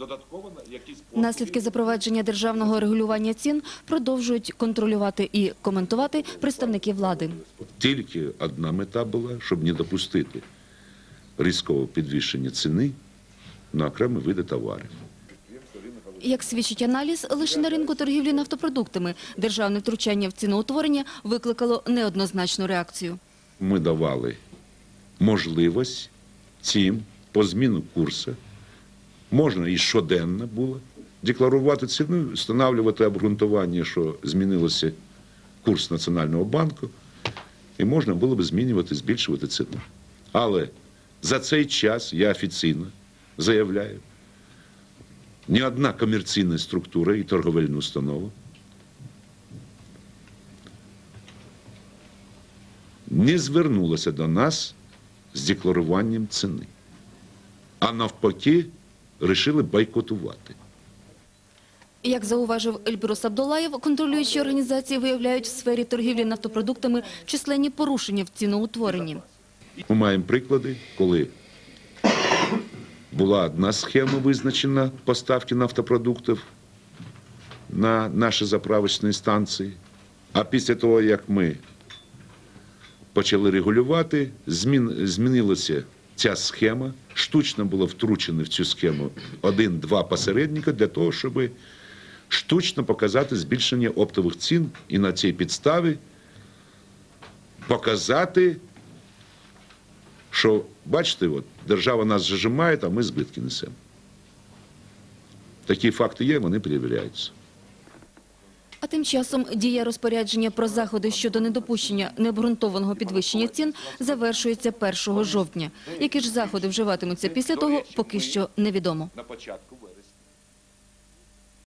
Додатково на якісь послуги. Наслідки запровадження державного регулювання цін продовжують контролювати і коментувати представники влади. Тільки одна мета була, щоб не допустити різкого підвищення ціни на окремі види товарів. Як свідчить аналіз, лише на ринку торгівлі нафтопродуктами державне втручання в ціноутворення викликало неоднозначну реакцію. Ми давали можливість цим по зміну курсу, можна і щоденно було декларувати ціну, встановлювати обґрунтування, що змінилося курс Національного банку, і можна було б змінювати, збільшувати ціну. Але за цей час я офіційно заявляю, ні одна комерційна структура і торговельна установа не звернулася до нас з декларуванням ціни, а навпаки, вирішили бойкотувати. Як зауважив Ельбрус Абдулаєв, контролюючі організації виявляють в сфері торгівлі нафтопродуктами численні порушення в ціноутворенні. Ми маємо приклади, коли була одна схема визначена поставки нафтопродуктів на наші заправочні станції, а після того, як ми почали регулювати, змін, змінилася ця схема, штучно було втручено в цю схему один-два посередника для того, щоб штучно показати збільшення оптових цін і на цій підставі показати що, бачите, от, держава нас зажимає, а ми збитки несемо. Такі факти є, вони перевіряються. А тим часом дія розпорядження про заходи щодо недопущення необґрунтованого підвищення цін завершується 1 жовтня. Які ж заходи вживатимуться після того, поки що невідомо. На початку.